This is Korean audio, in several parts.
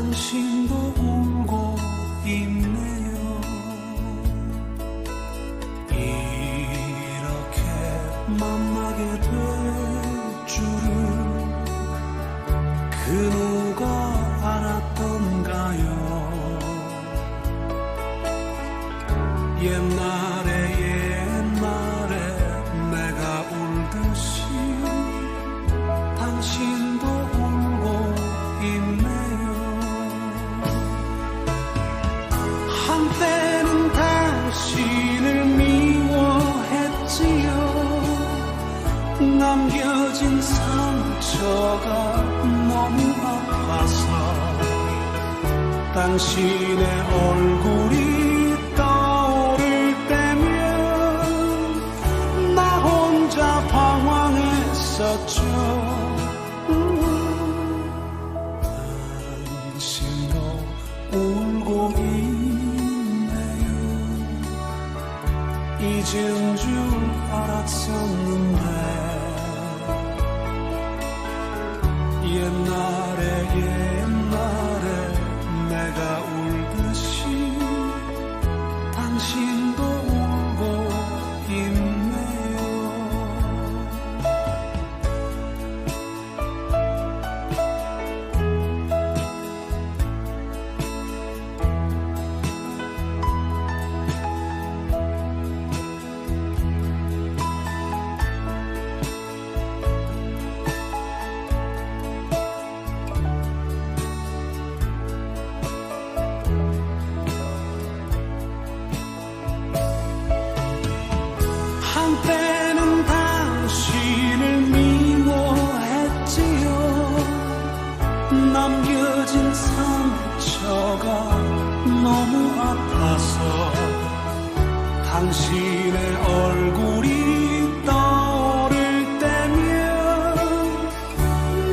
당신도 울고 있네요. 이렇게 만나게 될 줄은 그 누가 알았던가요? 옛날 남겨진 상처가 너무 아파서 당신의 얼굴이 떠오를 때면 나 혼자 방황했었죠. 당신도 울고 있네요. 잊은 줄 알았었는데 옛날 당신의 얼굴이 떠오를 때면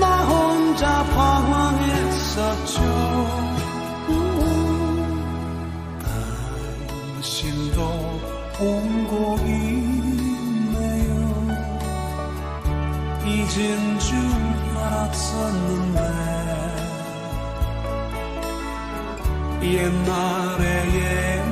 나 혼자 방황했었죠. 당신도 울고 있네요. 잊은 줄 알았었는데 옛날에